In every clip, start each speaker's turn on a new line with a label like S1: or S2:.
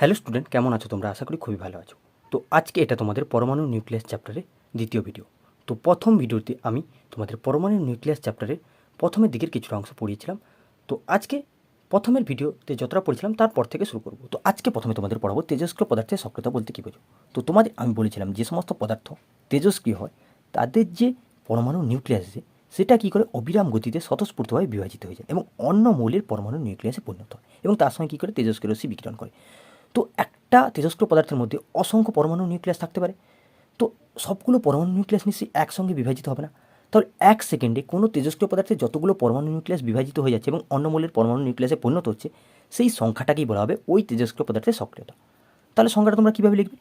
S1: Hello student, কেমন আছো তোমরা? আশা করি খুবই ভালো আছো। তো আজকে এটা তোমাদের পরমাণু নিউক্লিয়াস চ্যাপ্টারের দ্বিতীয় ভিডিও তো প্রথম ভিডিওতে আমি তোমাদের পরমাণু নিউক্লিয়াস চ্যাপ্টারের প্রথমের দিকের কিছুটা অংশ পড়িয়েছিলাম। তো আজকে প্রথমের ভিডিওতে যতটা পড়েছিলাম, তারপর থেকে শুরু করব। তো আজকে প্রথমে তোমাদের পড়াবো তেজস্ক্রিয় পদার্থের সক্রিয়তা বলতে কী বোঝো? তো তোমাদের, আমি বলেছিলাম যে সমস্ত পদার্থ তেজস্ক্রিয় হয়, তাদের যে পরমাণু নিউক্লিয়াস আছে, সেটা কী করে অবিরাম গতিতে স্বতঃস্ফূর্তভাবে বিভাজিত হয়ে যায় এবং অন্য মৌলের পরমাণু নিউক্লিয়াসে পরিণত হয় এবং তার সঙ্গে কী করে তেজস্ক্রিয় রশ্মি বিকিরণ করে। তো একটা তেজস্ক্রিয় পদার্থের মধ্যে অসংখ্য পরমাণু নিউক্লিয়াস থাকতে পারে। তো সবগুলো পরমাণু নিউক্লিয়াস নিশ্চয়ই একসঙ্গে বিভাজিত হবে না। তাহলে এক সেকেন্ডে কোনো তেজস্ক্রিয় পদার্থে যতগুলো পরমাণু নিউক্লিয়াস বিভাজিত হয়ে যাচ্ছে এবং অন্য মৌলের পরমাণু নিউক্লিয়াসে পরিণত হচ্ছে, সেই সংখ্যাটাকেই বলা হবে ওই তেজস্ক্রিয় পদার্থের সক্রিয়তা। তাহলে সংখ্যাটা তোমরা কীভাবে লিখবে?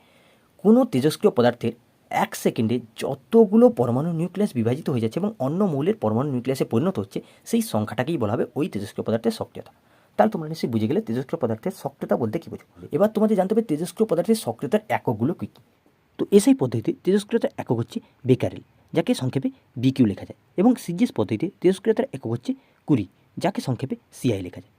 S1: কোনো তেজস্ক্রিয় পদার্থের এক সেকেন্ডে যতগুলো পরমাণু নিউক্লিয়াস বিভাজিত হয়ে যাচ্ছে এবং অন্য মৌলের পরমাণু নিউক্লিয়াসে পরিণত হচ্ছে, সেই সংখ্যাটাকেই বলা হবে ওই তেজস্ক্রিয় পদার্থের সক্রিয়তা। তাহলে তোমরা নিশ্চয়ই বুঝে গেলে তেজস্ক্রিয় পদার্থের সক্রিয়তা বলতে কী বোঝো? এবার তোমাদের জানতে হবে তেজস্ক্রিয় পদার্থের সক্রিয়তার এককগুলো কী কী? তো এসআই পদ্ধতিতে তেজস্ক্রিয়তার একক হচ্ছে বেকারেল, যাকে সংক্ষেপে বিকিউ লেখা যায়, এবং সিজিএস পদ্ধতিতে তেজস্ক্রিয়তার একক হচ্ছে কুড়ি যাকে সংক্ষেপে সিআই লেখা যায়।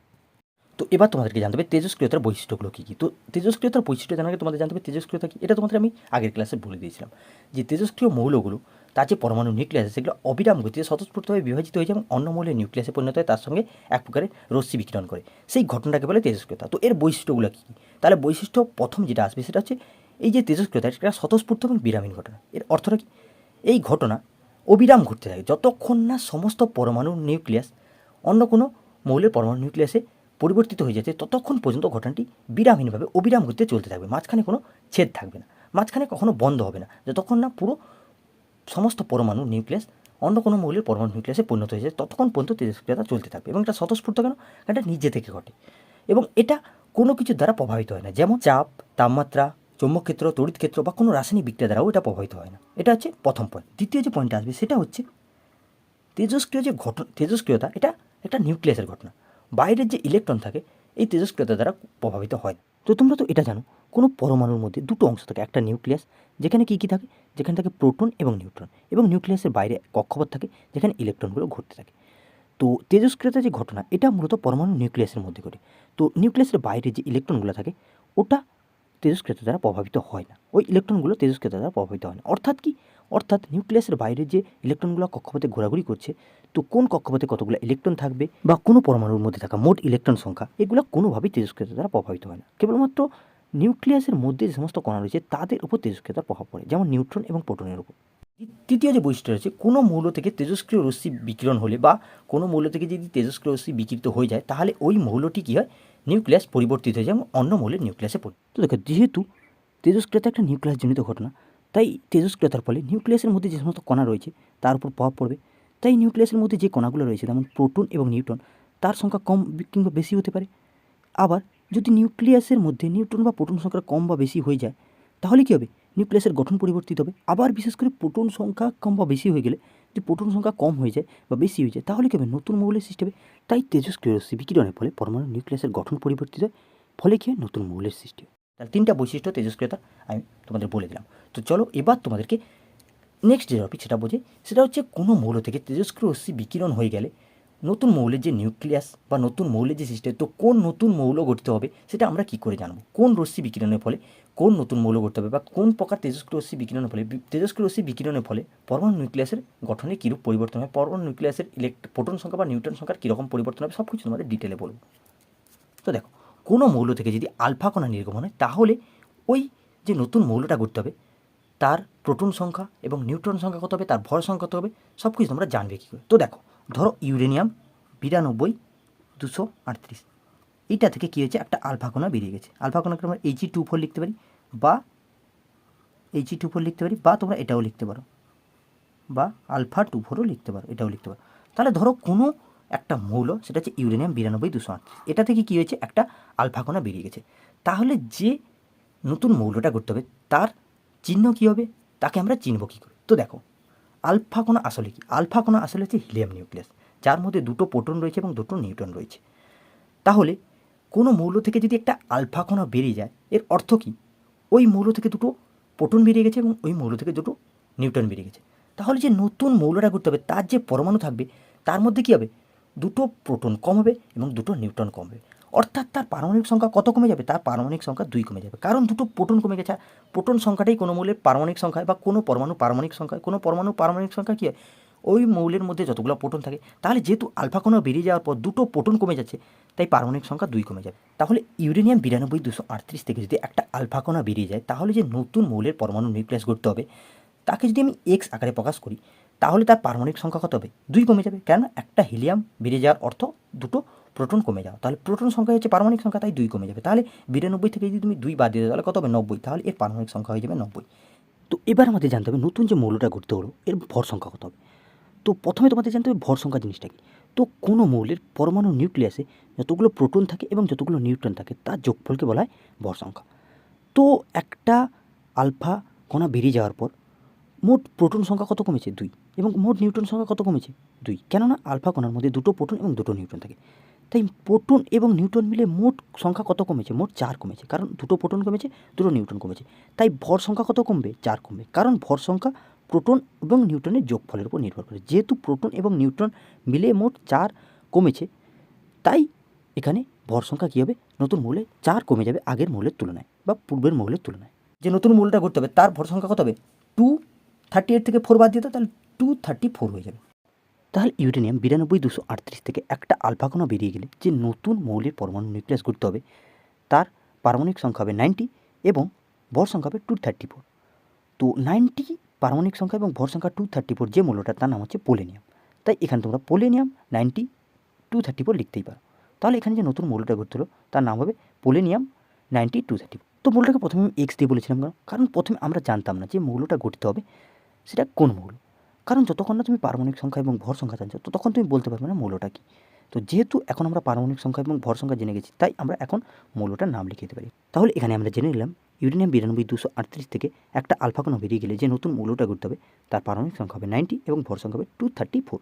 S1: তো এবার তোমাদেরকে জানতে হবে তেজস্ক্রিয়তার বৈশিষ্ট্যগুলো কী কী? তো তেজস্ক্রিয়তার বৈশিষ্ট্য জানাকে তোমাদের জানতে হবে তেজস্ক্রিয়তা কী? এটা তোমাদের আমি আগের ক্লাসে বলে দিয়েছিলাম যে তেজস্ক্রিয় মৌলগুলো তার যে পরমাণু নিউক্লিয়াস সেগুলো অবিরাম গতিতে স্বতঃস্ফূর্তভাবে বিভাজিত হয়ে যায় এবং অন্য মৌলের নিউক্লিয়াসে পরিণত হয় তার সঙ্গে এক প্রকারের রশ্মি বিকিরণ করে। সেই ঘটনাটাকে বলে তেজস্ক্রিয়তা। তো এর বৈশিষ্ট্যগুলো কী? তাহলে বৈশিষ্ট্য প্রথম যেটা আসবে, সেটা হচ্ছে এই যে তেজস্ক্রিয়তা, এটা স্বতঃস্ফূর্ত এবং বিরামীন ঘটনা। এর অর্থটা কি? এই ঘটনা অবিরাম ঘটতে থাকে। যতক্ষণ না সমস্ত পরমাণু নিউক্লিয়াস অন্য কোনো মৌলের পরমাণু নিউক্লিয়াসে পরিবর্তিত হয়ে যাচ্ছে, ততক্ষণ পর্যন্ত ঘটনাটি বিরামহীনভাবে অবিরাম গতিতে চলতে থাকবে। মাঝখানে কোনো ছেদ থাকবে না। মাঝখানে কখনো বন্ধ হবে না। যতক্ষণ না পুরো সমস্ত পরমাণু নিউক্লিয়াস, অন্য কোনো মৌলের পরমাণু নিউক্লিয়াসে পরিণত হয়ে যায়, ততক্ষণ পর্যন্ত তেজস্ক্রিয়তা চলতে থাকবে এবং এটা স্বতঃস্ফূর্ত কেন? এটা নিজে থেকে ঘটে। এবং এটা কোনো কিছুর দ্বারা প্রভাবিত হয় না। যেমন চাপ, তাপমাত্রা চৌম্বক ক্ষেত্র তড়িৎ ক্ষেত্র বা কোনো রাসায়নিক বিক্রিয়া দ্বারাও এটা প্রভাবিত হয় না। এটা হচ্ছে প্রথম পয়েন্ট দ্বিতীয় যে পয়েন্টটা আসবে, সেটা হচ্ছে তেজস্ক্রিয় যে ঘটনা, তেজস্ক্রিয়তা, এটা একটা নিউক্লিয়াসের ঘটনা। বাইরের যে ইলেকট্রন থাকে এই তেজস্ক্রিয়তা দ্বারা প্রভাবিত হয়। তো তোমরা তো এটা জানো, কোনো পরমাণুর মধ্যে দুটো অংশ থাকে, একটা নিউক্লিয়াস, যেখানে কী কী থাকে? যেখানে থাকে প্রোটন এবং নিউট্রন। এবং নিউক্লিয়াসের বাইরে কক্ষপথ থাকে, যেখানে ইলেকট্রনগুলো ঘুরতে থাকে। তো তেজস্ক্রিয়তা যে ঘটনা, এটা মূলত পরমাণু নিউক্লিয়াসের মধ্যে ঘটে। তো নিউক্লিয়াসের বাইরে যে ইলেকট্রনগুলো থাকে, ওটা তেজস্ক্রিয়তা দ্বারা প্রভাবিত হয় না। ওই ইলেকট্রনগুলো তেজস্ক্রিয়তা দ্বারা প্রভাবিত হয় না। অর্থাৎ কি? অর্থাৎ নিউক্লিয়াসের বাইরে যে ইলেকট্রনগুলো কক্ষপথে ঘোরাঘুরি করছে তো কোন কক্ষপথে কতগুলো ইলেকট্রন থাকবে বা কোনো পরমাণুর মধ্যে থাকা মোট ইলেকট্রন সংখ্যা, এগুলো কোনোভাবেই তেজস্ক্রিয়তা দ্বারা প্রভাবিত হয় না। কেবলমাত্র নিউক্লিয়াসের মধ্যে যে সমস্ত কণা রয়েছে, তাদের উপর তেজস্ক্রিয়তার প্রভাব পড়ে, যেমন নিউট্রন এবং প্রোটনের উপর। তৃতীয় যে বৈশিষ্ট্য রয়েছে, কোনো মৌল থেকে তেজস্ক্রিয় রশ্মি বিকিরণ হলে বা কোনো মৌল থেকে যদি তেজস্ক্রিয় রশ্মি বিকিরিত হয়ে যায়, তাহলে ওই মৌলটি কী হয়? নিউক্লিয়াস পরিবর্তিত হয়ে যায় এবং অন্য মৌলের নিউক্লিয়াসে পড়ে তো দেখো, যেহেতু তেজস্ক্রিয়তা একটা নিউক্লিয়াসজনিত ঘটনা, তাই তেজস্ক্রিয়তার ফলে নিউক্লিয়াসের মধ্যে যে সমস্ত কণা রয়েছে, তার উপর প্রভাব পড়বে। তাই নিউক্লিয়াসের মধ্যে যে কণাগুলো রয়েছে, যেমন প্রোটন এবং নিউট্রন, তার সংখ্যা কম কিংবা বেশি হতে পারে। আবার যদি নিউক্লিয়াসের মধ্যে নিউট্রন বা প্রোটন সংখ্যা কম বা বেশি হয়ে যায়, তাহলে কী হবে? নিউক্লিয়াসের গঠন পরিবর্তিত হবে। আবার বিশেষ করে প্রোটন সংখ্যা কম বা বেশি হয়ে গেলে, যদি প্রোটন সংখ্যা কম হয়ে যায় বা বেশি হয়ে যায়, তাহলে কী হবে? নতুন মৌলের সৃষ্টি হবে। তাই তেজস্ক্রিয় রশ্মি বিকিরণের ফলে পরমাণু নিউক্লিয়াসের গঠন পরিবর্তিত হয়। ফলে কী নতুন মৌলের সৃষ্টি হয়। তাহলে তিনটা বৈশিষ্ট্য, তেজস্ক্রিয়তা, আমি তোমাদের বলে দিলাম। তো চলো এবার তোমাদেরকে নেক্সট যে টপিক সেটা বোঝে সেটা হচ্ছে কোনো মৌল থেকে তেজস্ক্রিয় রশ্মি বিকিরণ হয়ে গেলে নতুন মৌলের যে নিউক্লিয়াস বা নতুন মৌলের যে হয়, তো কোন নতুন মৌল গঠিত হবে সেটা আমরা কী করে জানব? কোন রশ্মি বিকিরণের ফলে কোন নতুন মৌল গঠিত হবে বা কোন প্রকার তেজস্ক্রিয় রশ্মি বিকিরণের ফলে তেজস্ক্রিয় রশ্মি বিকিরণের ফলে পরমাণু নিউক্লিয়াসের গঠনে কীরূপ পরিবর্তন হয় পরমাণু নিউক্লিয়াসের ইলেক্ট প্রোটন সংখ্যা বা নিউট্রন সংখ্যার কীরকম পরিবর্তন হবে সব কিছু তোমাদের ডিটেলে বলব। তো দেখো কোনো মৌল থেকে যদি আলফা কণা নির্গমন হয় তাহলে ওই যে নতুন মৌলটা গড়তে হবে তার প্রোটন সংখ্যা এবং নিউট্রন সংখ্যা কত হবে, তার ভর সংখ্যা কত হবে সব কিছু তোমরা জানবে কী করে। তো দেখো, ধরো ইউরেনিয়াম বিরানব্বই দুশো আটত্রিশ। এইটা থেকে কী হয়েছে, একটা আলফাকোনা বেরিয়ে গেছে। আলফা কণাকে আমরা এইচি টু ফোর লিখতে পারি, বা এইচি টু ফোর লিখতে পারি, বা তোমরা এটাও লিখতে পারো, বা আলফা টু ফোরও লিখতে পারো, এটাও লিখতে পারো। তাহলে ধরো কোনো একটা মৌল, সেটা হচ্ছে ইউরেনিয়াম বিরানব্বই দুশো আটত্রিশ, এটা থেকে কী হয়েছে, একটা আলফা কণা বেরিয়ে গেছে। তাহলে যে নতুন মৌলটা করতে হবে, তার চিহ্ন কী হবে? তাকে আমরা চিনব কী করে? তো দেখো, আলফা কণা আসলে কি? আলফা কণা আসলে হচ্ছে হিলিয়াম নিউক্লিয়াস, যার মধ্যে দুটো প্রোটন রয়েছে এবং দুটো নিউট্রন রয়েছে। তাহলে কোনো মৌল থেকে যদি একটা আলফা কণা বেরিয়ে যায়, এর অর্থ কী? ওই মৌল থেকে দুটো প্রোটন বেরিয়ে গেছে এবং ওই মৌল থেকে দুটো নিউট্রন বেরিয়ে গেছে। তাহলে যে নতুন মৌলটা করতে হবে, তার যে পরমাণু থাকবে, তার মধ্যে কী হবে? দুটো প্রোটন কম হবে এবং দুটো নিউট্রন কম হবে। অর্থাৎ তার পারমাণবিক সংখ্যা কত কমে যাবে? তার পারমাণবিক সংখ্যা দুই কমে যাবে। কারণ দুটো প্রোটন কমে গেছে। প্রোটন সংখ্যাটাই কোনো মৌলের পারমাণবিক সংখ্যা বা কোনো পরমাণু পারমাণবিক সংখ্যা। কোনো পরমাণু পারমাণবিক সংখ্যা কী হয়? ওই মৌলের মধ্যে যতগুলো প্রোটন থাকে, তাহলে যেহেতু আলফা কণা বেরিয়ে যাওয়ার পর দুটো প্রোটন কমে যাচ্ছে, তাই পারমাণবিক সংখ্যা দুই কমে যাবে। তাহলে ইউরেনিয়াম বিরানব্বই দুশো আটত্রিশ থেকে যদি একটা আলফা কণা বেরিয়ে যায়, তাহলে যে নতুন মৌলের পরমাণু নিউক্লিয়াস গড়তে হবে, তাকে যদি আমি এক্স আকারে প্রকাশ করি, তাহলে তার পারমাণবিক সংখ্যা কত হবে? দুই কমে যাবে। কেন একটা হিলিয়াম বেরিয়ে যাওয়ার অর্থ দুটো প্রোটন কমে যাও। তাহলে প্রোটন সংখ্যা হচ্ছে পারমাণবিক সংখ্যা, তাই দুই কমে যাবে। তাহলে বিরানব্বই থেকে যদি তুমি দুই বাদ দিয়ে তাহলে কত হবে? নব্বই। তাহলে এর পারমাণবিক সংখ্যা হয়ে যাবে নব্বই। তো এবার আমাদের জানতে হবে, নতুন যে মৌলটা গড়তে হলো, এর ভর সংখ্যা কত হবে? তো প্রথমে তোমাদের জানতে হবে ভর সংখ্যা জিনিসটা কি? তো কোনো মৌলের পরমাণু নিউক্লিয়াসে যতগুলো প্রোটন থাকে এবং যতগুলো নিউট্রন থাকে, তার যোগফলকে বলা হয় ভর সংখ্যা। তো একটা আলফা কণা বেরিয়ে যাওয়ার পর মোট প্রোটন সংখ্যা কত কমেছে? দুই। এবং মোট নিউট্রন সংখ্যা কত কমেছে? দুই। কেননা আলফা কণার মধ্যে দুটো প্রোটন এবং দুটো নিউট্রন থাকে। তাই প্রোটন এবং নিউটন মিলে মোট সংখ্যা কত কমেছে? মোট চার কমেছে। কারণ দুটো প্রোটন কমেছে দুটো নিউটন কমেছে। তাই ভর সংখ্যা কত কমবে? চার কমবে। কারণ ভর সংখ্যা প্রোটন এবং নিউট্রনের যোগফলের উপর নির্ভর করে। যেহেতু প্রোটন এবং নিউট্রন মিলে মোট চার কমেছে তাই এখানে ভর সংখ্যা কী হবে? নতুন মূলে চার কমে যাবে আগের মৌলের তুলনায় বা পূর্বের মৌলের তুলনায়। যে নতুন মূলটা করতে হবে তার ভর সংখ্যা কত হবে? টু থার্টি এইট থেকে ফোর বাদ দাও, তাহলে টু থার্টি ফোর হয়ে যাবে। তাহলে ইউরেনিয়াম বিরানব্বই দুশো আটত্রিশ থেকে একটা আলফা কণা বেরিয়ে গেলে যে নতুন মৌলের পরমাণু নিউক্লিয়াস করতে হবে, তার পারমাণবিক সংখ্যা হবে নাইনটি এবং ভর সংখ্যা হবে টু থার্টি ফোর। তো নাইনটি পারমাণবিক সংখ্যা এবং ভর সংখ্যা টু থার্টি ফোর যে মৌলটা, তার নাম হচ্ছে পোলেনিয়াম। তাই এখানে তোমরা polonium, ninety, two thirty four লিখতেই পারো। তাহলে এখানে যে নতুন মৌলটা ঘুরতে হলো, তার নাম হবে polonium, ninety, two thirty four. তো মৌলটাকে প্রথমে এক্স দিয়ে বলেছিলাম কারণ প্রথমে আমরা জানতাম না যে মৌলটা গঠিত হবে, সেটা কোন মৌল? কারণ যতক্ষণ না তুমি পারমাণবিক সংখ্যা এবং ভর সংখ্যা জানছো, ততক্ষণ তুমি বলতে পারবে না মৌলটা কী। তো যেহেতু এখন আমরা পারমাণবিক সংখ্যা এবং ভর সংখ্যা জেনে গেছি, তাই আমরা এখন মৌলটার নাম লিখে দিতে পারি। তাহলে এখানে আমরা জেনে নিলাম, ইউরেনিয়াম বিরানব্বই দুশো আটত্রিশ থেকে একটা আলফা বেরিয়ে গেলে যে নতুন মৌলটা ঘুরতে হবে, তার পারমাণবিক সংখ্যা হবে নাইনটি এবং ভর সংখ্যা হবে টু থার্টি ফোর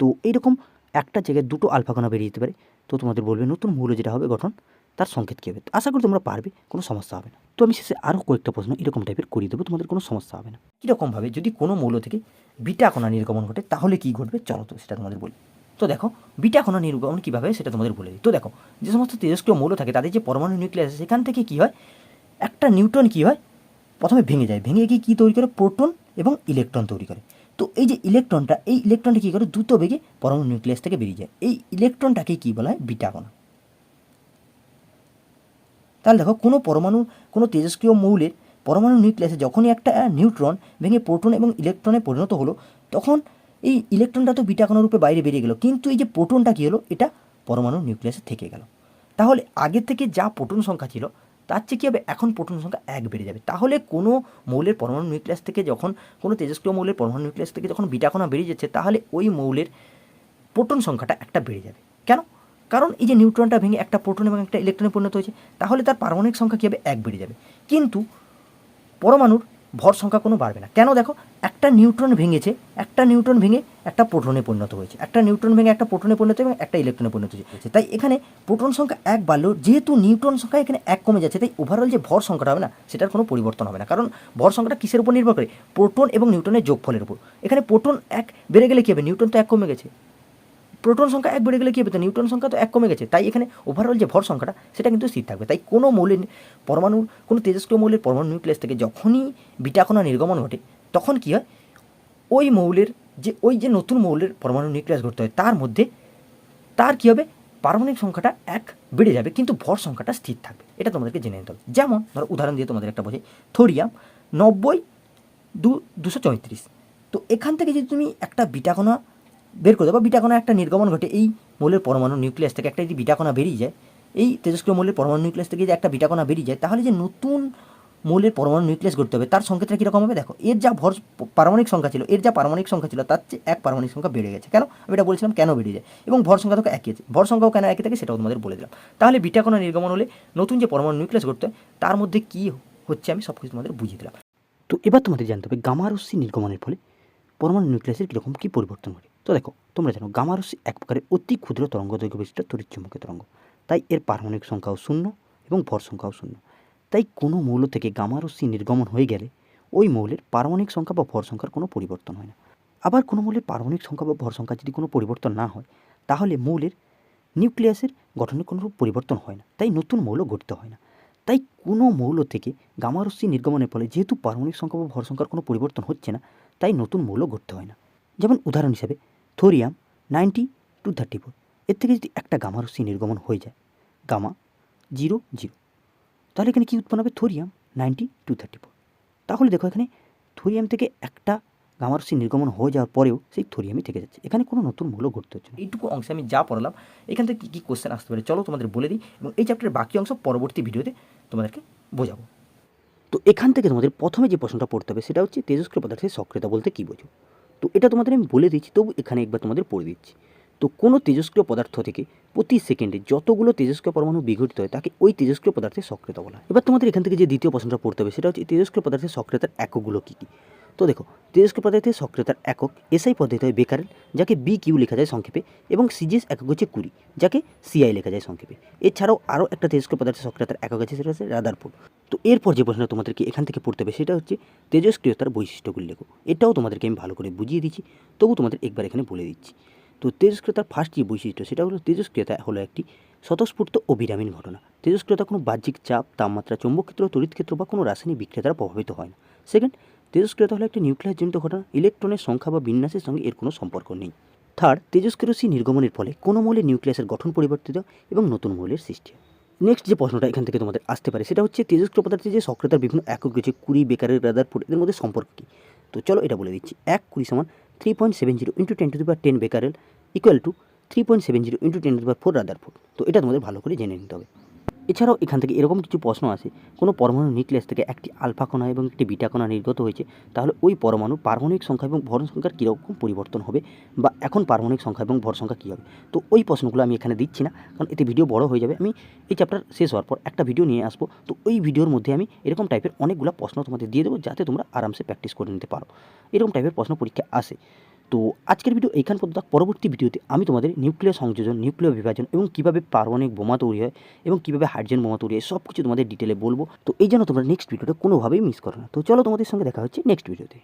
S1: তো এইরকম একটা জায়গায় দুটো আলফা বেরিয়ে যেতে পারে। তো তোমাদের বলবে নতুন মৌল যেটা হবে গঠন তার সংকেত কী হবে? আশা করি তোমরা পারবে, কোনো সমস্যা হবে না। তো আমি শেষে আরও কয়েকটা প্রশ্ন এরকম টাইপের করিয়ে দেবো, তোমাদের কোনো সমস্যা হবে না। কীরকমভাবে যদি কোনো মৌল থেকে বিটা কণা নির্গমন ঘটে, তাহলে কী ঘটবে? চলো তো সেটা তোমাদের বলি। তো দেখো, বিটা কণা নির্গমন কীভাবে সেটা তোমাদের বলে দিই। তো দেখো, যে সমস্ত তেজস্ক্রিয় মৌল থাকে, তাদের যে পরমাণু নিউক্লিয়াস আছে, সেখান থেকে কী হয়? একটা নিউট্রন কী হয়? প্রথমে ভেঙে যায়। ভেঙে গিয়ে কী তৈরি করে? প্রোটন এবং ইলেকট্রন তৈরি করে। তো এই যে ইলেকট্রনটা, এই ইলেকট্রনটা কী করে? দ্রুত বেগে পরমাণু নিউক্লিয়াস থেকে বেরিয়ে যায়। এই ইলেকট্রনটাকে কী বলা হয়? বিটা কণা। তাহলে দেখো কোনো পরমাণু, কোনো তেজস্ক্রিয় মৌলের পরমাণু নিউক্লিয়াসে যখনই একটা নিউট্রন ভেঙে প্রোটন এবং ইলেকট্রনে পরিণত হলো, তখন এই ইলেকট্রনটা তো বিটা কণা রূপে বাইরে বেরিয়ে গেল। কিন্তু এই যে প্রোটনটা কী হলো? এটা পরমাণু নিউক্লিয়াসে থেকে গেল। তাহলে আগে থেকে যা প্রোটন সংখ্যা ছিল, তার চেয়ে কী হবে? এখন প্রোটন সংখ্যা এক বেড়ে যাবে। তাহলে কোনো মৌলের পরমাণু নিউক্লিয়াস থেকে যখন, কোনো তেজস্ক্রিয় মৌলের পরমাণু নিউক্লিয়াস থেকে যখন বিটা কণা বেরিয়ে যাচ্ছে, তাহলে ওই মৌলের প্রোটন সংখ্যাটা একটা বেড়ে যাবে। কেন? কারণ এই যে নিউট্রনটা ভেঙে একটা প্রোটন এবং একটা ইলেকট্রনে পরিণত হয়েছে তাহলে তার পারমাণবিক সংখ্যা কী হবে এক বেড়ে যাবে? কিন্তু পরমাণুর ভর সংখ্যা কোনো বাড়বে না। কেন দেখো? একটা নিউট্রন ভেঙেছে একটা নিউট্রন ভেঙে একটা প্রোটনে পরিণত হয়েছে একটা নিউট্রন ভেঙে একটা প্রোটনে পরিণত এবং একটা ইলেকট্রনে পরিণত হয়েছে। তাই এখানে প্রোটন সংখ্যা এক বাড়লেও যেহেতু নিউট্রন সংখ্যা এখানে এক কমে যাচ্ছে তাই ওভারঅল যে ভর সংখ্যাটা হবে না সেটার কোনো পরিবর্তন হবে না। কারণ ভর সংখ্যাটা কিসের উপর নির্ভর করে? প্রোটন এবং নিউট্রনের যোগফলের উপর। এখানে প্রোটন এক বেড়ে গেলে কী হবে? নিউট্রন তো এক কমে গেছে। প্রোটন সংখ্যা এক বেড়ে গেলে কী হবে? তো নিউট্রন সংখ্যা তো এক কমে গেছে। তাই এখানে ওভারঅল যে ভর সংখ্যাটা, সেটা কিন্তু স্থির থাকবে। তাই কোনো মৌলের পরমাণুর কোনো তেজস্ক্রিয় মৌলের পরমাণু নিউক্লিয়াস থেকে যখনই বিটা কণা নির্গমন ঘটে, তখন কী হয়? ওই মৌলের যে, ওই যে নতুন মৌলের পরমাণু নিউক্লিয়াস ঘটতে হয়, তার মধ্যে তার কী হবে? পারমাণবিক সংখ্যাটা এক বেড়ে যাবে, কিন্তু ভর সংখ্যাটা স্থির থাকবে। এটা তোমাদেরকে জেনে নিতে হবে। যেমন, ধরো উদাহরণ দিয়ে তোমাদের একটা বোঝাই। থোরিয়াম নব্বই দু, দুশো চৌত্রিশ। তো এখান থেকে যদি তুমি একটা বিটা কণা বের করে দাও বা বিটা কণা একটা নির্গমন ঘটে। এই মৌলের পরমাণু নিউক্লিয়াস থেকে একটা যদি বিটা কণা বেরিয়ে যায়, এই তেজস্ক্রিয় মৌলের পরমাণু নিউক্লিয়াস থেকে যে একটা বিটা কণা বেরিয়ে যায়, তাহলে যে নতুন মৌলের পরমাণু নিউক্লিয়াস করতে হবে, তার সংখ্যাটা কীরকম হবে? দেখো, এর যা ভর পারমাণবিক সংখ্যা ছিল, এর যা পারমাণবিক সংখ্যা ছিল, তার চেয়ে এক পারমাণবিক সংখ্যা বেড়ে গেছে। কেন? আমি এটা বলছিলাম কেন বেড়ে যায়? এবং ভর সংখ্যা তো একই আছে। ভর সংখ্যাও কেন একই থাকে সেটাও তোমাদের বলে দিলাম। তাহলে বিটা কণা নির্গমন হলে নতুন যে পরমাণু নিউক্লিয়াস করতে হয়, তার মধ্যে কী হচ্ছে আমি সব কিছু তোমাদের বুঝিয়ে দিলাম। তো এবার তোমাদের জানতে হবে, গামা রশ্মি নির্গমনের ফলে পরমাণু নিউক্লিয়াসের কীরকম কী পরিবর্তন ঘটে? তো দেখো, তোমরা জানো গামা রশ্মি এক প্রকারের অতি ক্ষুদ্র তরঙ্গ দৈর্ঘ্য বিশিষ্ট তড়িৎচুম্বকীয় তরঙ্গ। তাই এর পারমাণবিক সংখ্যাও শূন্য এবং ভর সংখ্যাও শূন্য। তাই কোনো মৌল থেকে গামা রশ্মি নির্গমন হয়ে গেলে ওই মৌলের পারমাণবিক সংখ্যা বা ভর সংখ্যার কোনো পরিবর্তন হয় না। আবার কোনো মৌলের পারমাণবিক সংখ্যা বা ভর সংখ্যা যদি কোনো পরিবর্তন না হয়, তাহলে মৌলের নিউক্লিয়াসের গঠনে কোনো পরিবর্তন হয় না। তাই নতুন মৌল গঠিত হয় না। তাই কোনো মৌল থেকে গামারশ্মি নির্গমনের ফলে যেহেতু পারমাণবিক সংখ্যা বা ভর সংখ্যার কোনো পরিবর্তন হচ্ছে না, তাই নতুন মৌল গঠিত হয় না। যেমন উদাহরণ হিসাবে thorium ninety two thirty four. এর থেকে যদি একটা গামারশ্মি নির্গমন হয়ে যায়, গামা জিরো জিরো, তাহলে এখানে কী উৎপন্ন হবে? Thorium ninety two thirty four. তাহলে দেখো এখানে থোরিয়াম থেকে একটা গামারশ্মি নির্গমন হয়ে যাওয়ার পরেও সেই থোরিয়ামই থেকে যাচ্ছে। এখানে কোনো নতুন মূল্য ঘটতে হচ্ছে না। এইটুকু অংশে আমি যা পড়ালাম, এখান থেকে কী কী কোশ্চেন আসতে পারে চলো তোমাদের বলে দিই এবং এই চ্যাপ্টারের বাকি অংশ পরবর্তী ভিডিওতে তোমাদেরকে বোঝাবো। তো এখান থেকে তোমাদের প্রথমে যে প্রশ্নটা পড়তে হবে সেটা হচ্ছে তেজস্ক্রিয় পদার্থের সক্রিয়তা বলতে কী বোঝো? তো এটা তোমাদের আমি বলে দিচ্ছি, তবু এখানে একবার তোমাদের পড়ে দিচ্ছি। তো কোনো তেজস্ক্রিয় পদার্থ থেকে প্রতি সেকেন্ডে যতগুলো তেজস্ক্রিয় পরমাণু বিঘটিত হয়, তাকে ওই তেজস্ক্রিয় পদার্থের সক্রিয়তা বলা হয়। এবার তোমাদের এখান থেকে যে দ্বিতীয় প্রশ্নটা পড়তে হবে, সেটা হচ্ছে তেজস্ক্রিয় পদার্থের সক্রিয়তার এককগুলো কী কী? তো দেখো তেজস্ক্রিয় পদার্থের সক্রিয়তার একক এসআই পদ্ধতি হয় বেকারেল যাকে বি কিউ লেখা যায় সংক্ষেপে, এবং সিজিএস একক হচ্ছে কুড়ি, যাকে সিআই লেখা যায় সংক্ষেপে। এছাড়াও আরও একটা তেজস্ক্রিয় পদার্থের সক্রিয়তার একক আছে, সেটা হচ্ছে রাদারপুর। তো এরপর যে প্রশ্নটা তোমাদেরকে এখান থেকে পড়তে হবে, সেটা হচ্ছে তেজস্ক্রিয়তার বৈশিষ্ট্যগুলি লেখো। এটাও তোমাদেরকে আমি ভালো করে বুঝিয়ে দিচ্ছি, তবু তোমাদের একবার এখানে বলে দিচ্ছি। তো তেজস্ক্রিয়তার ফার্স্ট যে বৈশিষ্ট্য, সেটা হলো তেজস্ক্রিয়তা হলো একটি স্বতঃস্ফূর্ত অবিরামীন ঘটনা। তেজস্ক্রিয়তা কোনো বাহ্যিক চাপ, তাপমাত্রা, চৌম্বক ক্ষেত্র, তড়িৎ ক্ষেত্র বা কোনো রাসায়নিক বিক্রিয়া দ্বারা প্রভাবিত হয় না। সেকেন্ড তেজস্ক্রিয়তা হলো একটি নিউক্লিয়াসজনিত ঘটনা, ইলেকট্রনের সংখ্যা বা বিন্যাসের সঙ্গে এর কোনো সম্পর্ক নেই। থার্ড তেজস্ক্রিয়সী নির্গমনের ফলে কোনো মৌলের নিউক্লিয়াসের গঠন পরিবর্তিত এবং নতুন মৌলের সৃষ্টি নেক্সট যে প্রশ্নটা এখান থেকে তোমাদের আসতে পারে, সেটা হচ্ছে তেজস্ক্রিয় পদার্থের যে সক্রিয়তার বিভিন্ন একক রয়েছে, কুড়ি, বেকারের রাদারফুড এদের মধ্যে সম্পর্ক কী? তো চলো এটা বলে দিচ্ছি। এক কুড়ি সমান three point seven zero into ten to the power ten becquerel equal to three point seven zero into ten to the power four rutherford তো এটা তোমাদের ভালো করে জেনে নিতে হবে। এছাড়াও এখান থেকে এরকম কিছু প্রশ্ন আসে, কোনো পরমাণু নিউক্লিয়াস থেকে একটি আলফা কণা এবং একটি বিটা কণা নির্গত হয়েছে, তাহলে ওই পরমাণু পারমাণবিক সংখ্যা এবং ভর সংখ্যার কীরকম পরিবর্তন হবে বা এখন পারমাণবিক সংখ্যা এবং ভর সংখ্যা কী হবে? তো ওই প্রশ্নগুলো আমি এখানে দিচ্ছি না, কারণ এতে ভিডিও বড় হয়ে যাবে। আমি এই চ্যাপ্টার শেষ হওয়ার পর একটা ভিডিও নিয়ে আসব। তো ওই ভিডিওর মধ্যে আমি এরকম টাইপের অনেকগুলো প্রশ্ন তোমাদের দিয়ে দেবো, যাতে তোমরা আরামসে প্র্যাকটিস করে নিতে পারো। এরকম টাইপের প্রশ্ন পরীক্ষা আসে। তো আজকের ভিডিও এখান পর্যন্ত। পরবর্তী ভিডিওতে আমি তোমাদের নিউক্লিয়ার সংযোজন নিউক্লিয়ার বিভাজন এবং কীভাবে পারমাণবিক বোমা তৈরি হয় এবং কীভাবে হাইড্রোজেন বোমা তৈরি হয় সব কিছু তোমাদের ডিটেলে বলব। তো এই জন্য তোমরা নেক্সট ভিডিওটা কোনোভাবেই মিস করো না। তো চলো তোমাদের সঙ্গে দেখা হচ্ছে নেক্সট ভিডিওতে